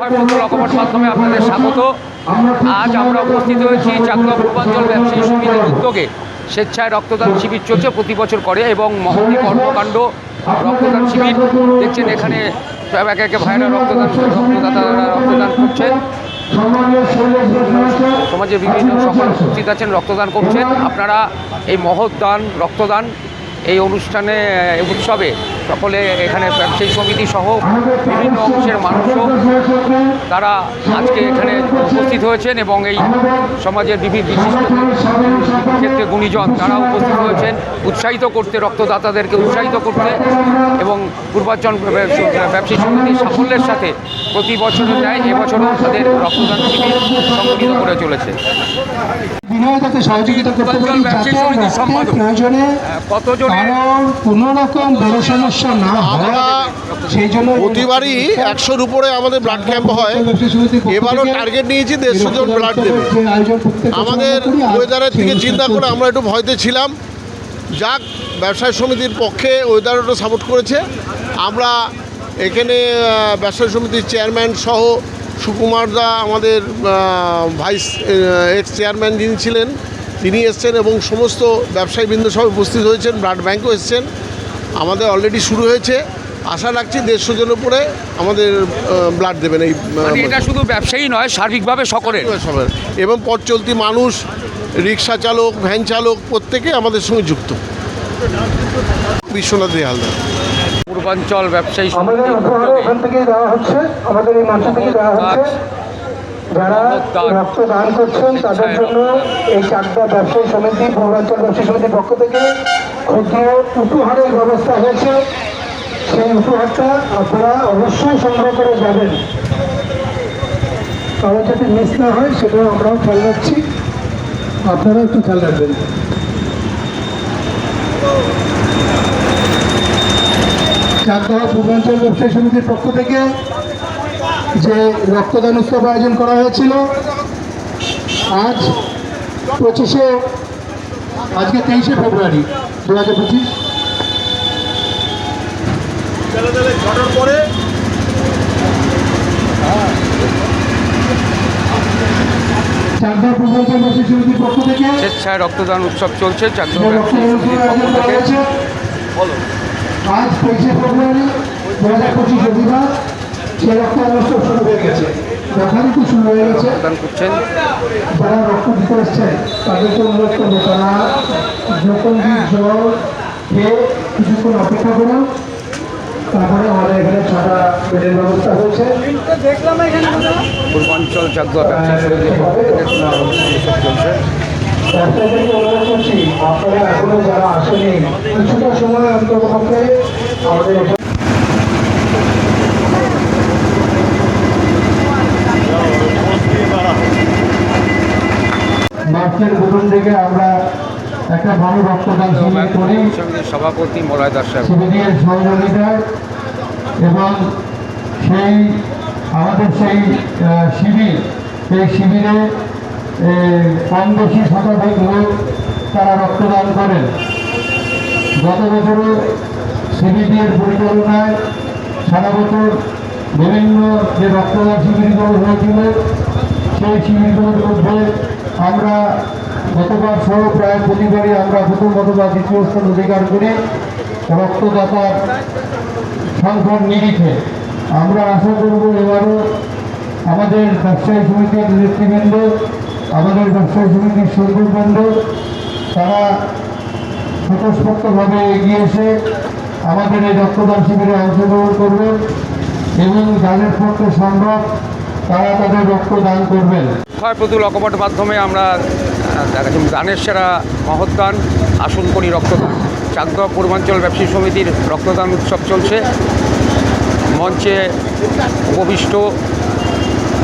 মাধ্যমে আপনাদের স্বাগত। আজ আমরা উপস্থিত হয়েছি চাকদা পূর্বাঞ্চল ব্যবসায়ী সমিতির উদ্যোগে। স্বেচ্ছায় রক্তদান শিবির চলছে প্রতি বছর করে এবং মহতি কর্মকাণ্ড, রক্তদান শিবির। দেখছেন এখানে সব একে একে ভাইরা রক্তদান রক্তদাতারা রক্তদান করছেন। সমাজের বিভিন্ন সকল উপস্থিত আছেন, রক্তদান করছেন। আপনারা এই মহৎ দান, রক্তদান এই অনুষ্ঠানে উৎসবে সকলে এখানে ব্যবসায়ী সমিতি সহ বিভিন্ন অংশের মানুষও তারা আজকে এখানে উপস্থিত হয়েছেন এবং এই সমাজের বিভিন্ন বিশিষ্ট ক্ষেত্রে গুণীজন তারা উপস্থিত হয়েছেন, উৎসাহিত করতে, রক্তদাতাদেরকে উৎসাহিত করতে এবং পূর্বাঞ্চল ব্যবসায়ী সমিতির সাফল্যের সাথে প্রতি বছর ন্যায় এবছরও তাদের রক্তদান শিবির সংগঠিত করে চলেছে। হয়। প্রতিবারই একশোর উপরে আমাদের ব্লাড ক্যাম্প হয়। এবারও টার্গেট নিয়েছি দেড়শো জন ব্লাড দেবে। আমাদের ওয়েদারের থেকে চিন্তা করে আমরা একটু ভয়তে ছিলাম। যাক ব্যবসায়ী সমিতির পক্ষে ওয়েদার সাপোর্ট করেছে। আমরা এখানে আহ, ব্যবসায়ী সমিতির চেয়ারম্যান সহ সুকুমার দা আমাদের ভাইস এক্স চেয়ারম্যান যিনি ছিলেন তিনি এসছেন এবং সমস্ত ব্যবসায়ীবৃন্দ সব উপস্থিত হয়েছেন ব্লাড ব্যাঙ্কও এসছেন। আমাদের অলরেডি শুরু হয়েছে। আশা রাখছি দেড়শো জন উপরে আমাদের ব্লাড দেবেন এই মানে এটা শুধু ব্যবসায়ী নয় সার্বিকভাবে সকলের। সবার এবং পথ চলতি মানুষ রিক্সা চালক ভ্যান চালক প্রত্যেকে আমাদের সঙ্গে যুক্ত। বিশ্বনাথ হালদার পূর্বাঞ্চল ব্যবসায়ী উদ্যোগে ওখান থেকে দেওয়া হচ্ছে। আমাদের এই মঞ্চ থেকে দেওয়া হচ্ছে। যারা রক্তদান। করছেন তাদের জন্য এই ব্যবসায়ী সমিতি পৌরাঞ্চল ব্যবসায়ী সমিতির পক্ষ থেকে ক্ষুদ্র উপহারের ব্যবস্থা হয়েছে। সেই উপহারটা আপনারা অবশ্যই সংগ্রহ করে যাবেন। যাতে মিস না হয় সেটাও আমরাও খেয়াল রাখছি। আপনারা একটু খেয়াল রাখবেন। চাকদহ পূর্বাঞ্চল ব্যবসায়ী সমিতির পক্ষ থেকে যে রক্তদান উৎসব আয়োজন করা হয়েছিল আজ পঁচিশে আজকে তেইশে ফেব্রুয়ারি দু হাজার পঁচিশ পরে। চাকদহ পূর্বাঞ্চল ব্যবসায়ী সমিতির পক্ষ থেকে স্বেচ্ছায় রক্তদান উৎসব চলছে চাকদহ রক্তদান উৎসব আয়োজন করা হয়েছে। আজ তেইশে ফেব্রুয়ারি দু হাজার পঁচিশ রবিবার সে রক্তদান উৎসব শুরু হয়ে গেছে। যথারীতি শুরু হয়ে গেছে যারা রক্ত দিতে এসছেন তাদেরকে অনুরোধ করব তারা যখন জল খেয়ে কিছুক্ষণ অপেক্ষা করুন তারপরে আমাদের এখানে ছটা বেডের ব্যবস্থা হয়েছে। পূর্বাঞ্চল থেকে উৎসব চলছে আপনারা এখনও যারা আসেনি কিছুটা সময় আমাদের মার্চের থেকে আমরা একটা বড় রক্তদান শিবির করি। সভাপতি মলয় দাস শিবিরের সহযোগিতায় এবং সেই আমাদের সেই শিবির সেই শিবিরে কম বেশি শতাধিক লোক তারা রক্তদান করেন। গত বছরও শিবিরের পরিচালনায় সারা বছর বিভিন্ন যে রক্তদান শিবিরগুলো হয়েছিল, সেই শিবিরগুলোর মধ্যে আমরা গতবার সহ প্রায় প্রতিবারই আমরা প্রথম গতবার দ্বিতীয় স্থান অধিকার করে রক্তদাতার সংখ্যার নিরিখে। আমরা আশা করব এবারও আমাদের ব্যবসায়ী সমিতির নেতৃবৃন্দ, আমাদের ব্যবসায়ী সমিতির সর্ববৃন্দ তারা স্বতঃস্ফূর্তভাবে এগিয়ে এসে আমাদের এই রক্তদান শিবিরে অংশগ্রহণ করবেন এবং যাদের পক্ষে সম্ভব তারা তাদের রক্তদান করবেন। ক্ষয় প্রতুল অকপট মাধ্যমে আমরা দানের সেরা মহৎদান আসন করি রক্তদান, চাকদহ পূর্বাঞ্চল ব্যবসায়ী সমিতির রক্তদান উৎসব চলছে। মঞ্চে উপবিষ্ট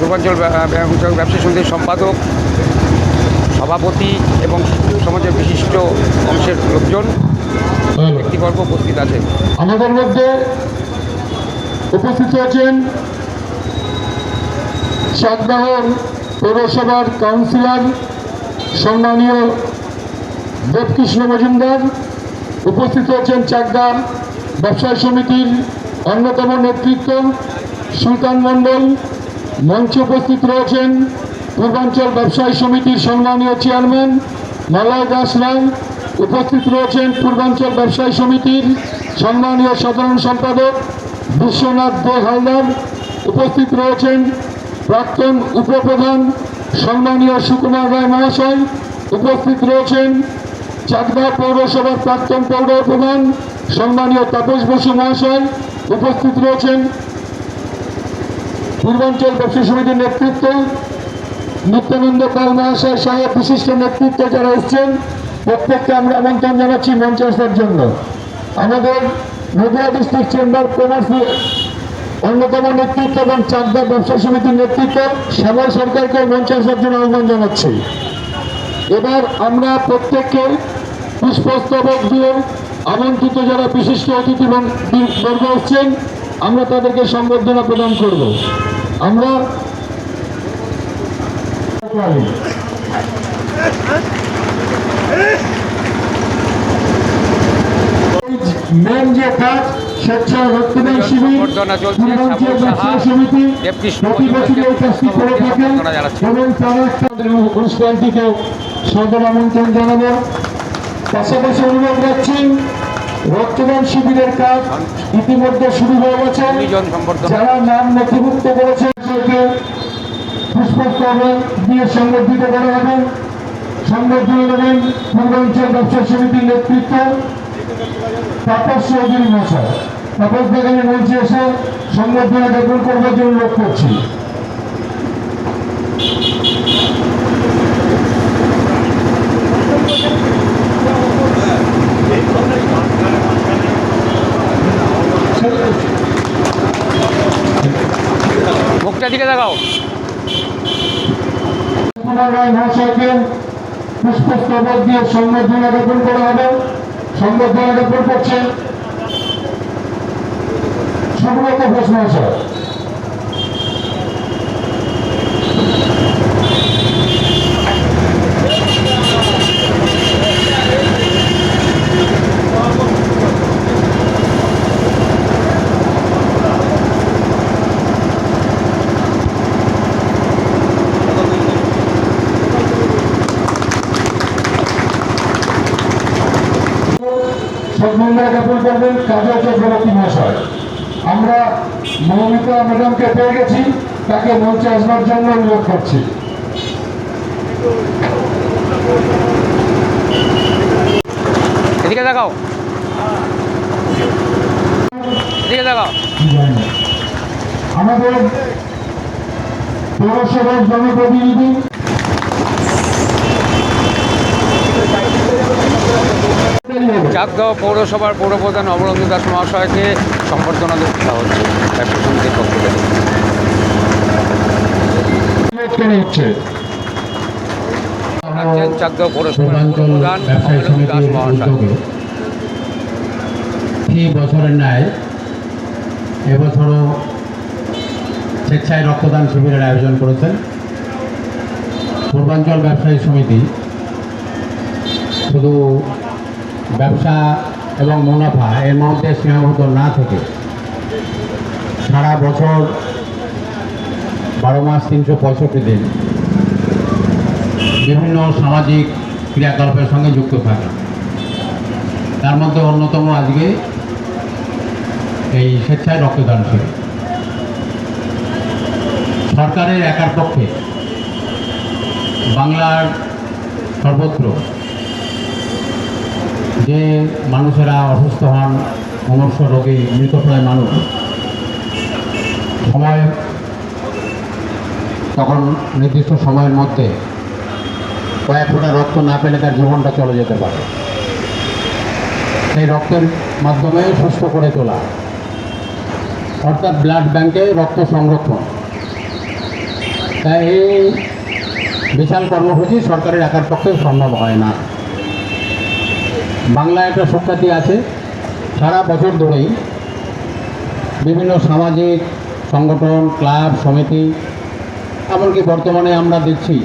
পূর্বাঞ্চল ব্যা- ব্যা- ব্যবসায়ী সমিতির সম্পাদক সভাপতি এবং সমাজের বিশিষ্ট অংশের লোকজন ব্যক্তিবর্গ উপস্থিত আছেন আমাদের মধ্যে উপস্থিত আছেন চাকদাহর পৌরসভার কাউন্সিলর, সম্মানীয় দেবকৃষ্ণ মজুমদার। উপস্থিত আছেন চাকদা ব্যবসায়ী সমিতির অন্যতম নেতৃত্ব সুলতান মণ্ডল। মঞ্চে উপস্থিত রয়েছেন পূর্বাঞ্চল ব্যবসায়ী সমিতির সম্মানীয় চেয়ারম্যান মলয় দাস রায় উপস্থিত রয়েছেন পূর্বাঞ্চল ব্যবসায়ী সমিতির সম্মানীয় সাধারণ সম্পাদক বিশ্বনাথ দে হালদার। উপস্থিত রয়েছেন প্রাক্তন উপপ্রধান সম্মানীয় সুকুমার রায় মহাশয়। উপস্থিত রয়েছেন চাকদা পৌরসভার প্রাক্তন পৌর প্রধান সম্মানীয় তাপস বসু মহাশয়। উপস্থিত রয়েছেন পূর্বাঞ্চল ব্যবসা সমিতির নেতৃত্ব নিত্যানন্দ পাল মহাশয় সহ বিশিষ্ট নেতৃত্ব যারা এসছেন, প্রত্যেককে আমরা আমন্ত্রণ জানাচ্ছি মঞ্চে আসার জন্য। আমাদের নদিয়া ডিস্ট্রিক্ট চেম্বার কমার্স অন্যতম নেতৃত্ব এবং চাকদা ব্যবসা সমিতির নেতৃত্ব শ্যামল সরকারকে মঞ্চে আসার জন্য আহ্বান জানাচ্ছি। এবার আমরা প্রত্যেককে পুষ্পস্তবক দিয়ে আমন্ত্রিত যারা বিশিষ্ট অতিথি বর্গ এসছেন, আমরা তাদেরকে সংবর্ধনা প্রদান করব। আমরা মেন যে কাজ স্বেচ্ছা রক্তদান শিবির পূর্বাঞ্চল ব্যবসায়ী সমিতি প্রতি বছর এই কাজটি করে থাকেন এবং তারা একটা সদর আমন্ত্রণ জানাব। পাশাপাশি অনুরোধ রাখছি রক্তদান শিবিরের কাজ ইতিমধ্যে শুরু হয়ে গেছে। যারা নাম নথিভুক্ত করেছেন সেকে পুষ্পস্তবক দিয়ে সংবর্ধিত করা হবে। সংবর্ধনা দেবেন পূর্বাঞ্চল ব্যবসা সমিতির নেতৃত্ব, তাপস চৌধুরী মশাই তাপস বেগানের মঞ্চে এসে সংবর্ধনা জ্ঞাপন করবার জন্য অনুরোধ করছি। দিকে দেখাও কুমার রায় মহাশয়কে পুষ্পস্তবক দিয়ে সংবর্ধনা জ্ঞাপন করা হবে। সংবর্ধনা জ্ঞাপন করছেন সুব্রত ঘোষ মহাশয়। জ্ঞাপন করবেন কাজল চক্রবর্তী মহাশয়। আমরা মৌমিতা ম্যাডামকে পেয়ে গেছি তাকে মঞ্চে আসবার জন্য অনুরোধ করছি। এদিকে দেখাও এদিকে দেখাও আমাদের পৌরসভার জনপ্রতিনিধি চাকদহ পৌরসভার পৌরপ্রধান অবলম্বী দাস মহাশয়কে সম্বর্ধনা দেওয়া হচ্ছে। ব্যবসা সমিতির পক্ষ থেকে। পৌরসভার পৌরপ্রধান দাস মহাশয়। বছরের ন্যায় এবছরও স্বেচ্ছায় রক্তদান শিবিরের আয়োজন করেছেন পূর্বাঞ্চল ব্যবসায়ী সমিতি। শুধু ব্যবসা এবং মুনাফা এর মধ্যে সীমাবদ্ধ না থেকে সারা বছর বারো মাস তিনশো পঁয়ষট্টি দিন বিভিন্ন সামাজিক ক্রিয়াকলাপের সঙ্গে যুক্ত থাকে। তার মধ্যে অন্যতম আজকে এই স্বেচ্ছায় রক্তদান শিবির। সরকারের একার পক্ষে বাংলার সর্বত্র যে মানুষেরা অসুস্থ হন মনুষ্য রোগী মৃতপ্রায় মানুষ। সময় তখন নির্দিষ্ট সময়ের মধ্যে কয়েক ফোঁটা রক্ত না পেলে তার জীবনটা চলে যেতে পারে। সেই রক্তের মাধ্যমে সুস্থ করে তোলা। অর্থাৎ ব্লাড ব্যাংকে রক্ত সংরক্ষণ। তাই এই বিশাল কর্মসূচি সরকারের একার পক্ষে সম্ভব হয় না। বাংলায় একটা সুখ্যাতি আছে। সারা বছর ধরেই বিভিন্ন সামাজিক সংগঠন, ক্লাব, সমিতি, এমনকি বর্তমানে আমরা দেখছি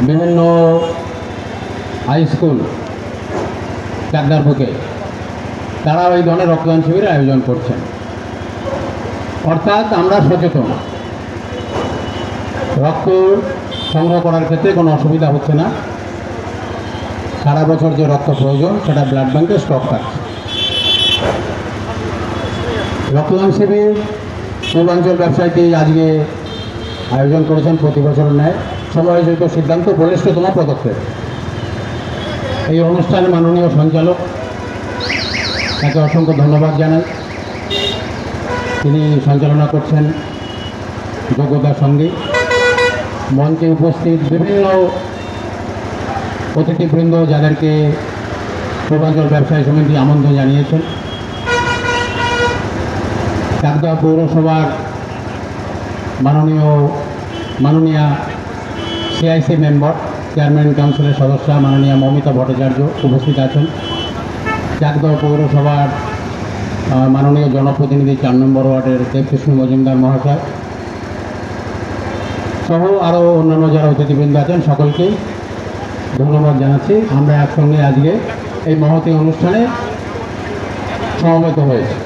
বিভিন্ন হাই স্কুল চাকদার বুকে তারাও এই ধরনের রক্তদান শিবিরের আয়োজন করছেন। অর্থাৎ আমরা সচেতন। রক্ত সংগ্রহ করার ক্ষেত্রে কোনো অসুবিধা হচ্ছে না। সারা বছর যে রক্ত প্রয়োজন, সেটা ব্লাড ব্যাংকে স্টক থাকে রক্তদান শিবির, পূর্বাঞ্চল ব্যবসায়ীটি আজকে আয়োজন করেছেন, প্রতি বছর ন্যায় সমায়োজিত সিদ্ধান্ত বলিষ্ঠতম পদক্ষেপ। এই অনুষ্ঠানে মাননীয় সঞ্চালক, তাকে অসংখ্য ধন্যবাদ জানাই। তিনি সঞ্চালনা করছেন যোগ্যতার সঙ্গে। মঞ্চে উপস্থিত বিভিন্ন অতিথিবৃন্দ যাদেরকে পূর্বাঞ্চল ব্যবসায়ী সমিতি আমন্ত্রণ জানিয়েছেন। চাকদা পৌরসভার মাননীয়, মাননীয়া সিআইসি মেম্বার চেয়ারম্যান কাউন্সিলের সদস্য মাননীয়া মমিতা ভট্টাচার্য উপস্থিত আছেন। চাকদহ পৌরসভার মাননীয় জনপ্রতিনিধি চার নম্বর ওয়ার্ডের দেবকৃষ্ণ মজুমদার মহাশয় সহ আরও অন্যান্য যারা অতিথিবৃন্দ আছেন সকলকেই ধন্যবাদ জানাচ্ছি। আমরা একসঙ্গে আজকে এই মহতী অনুষ্ঠানে সমবেত হয়েছি।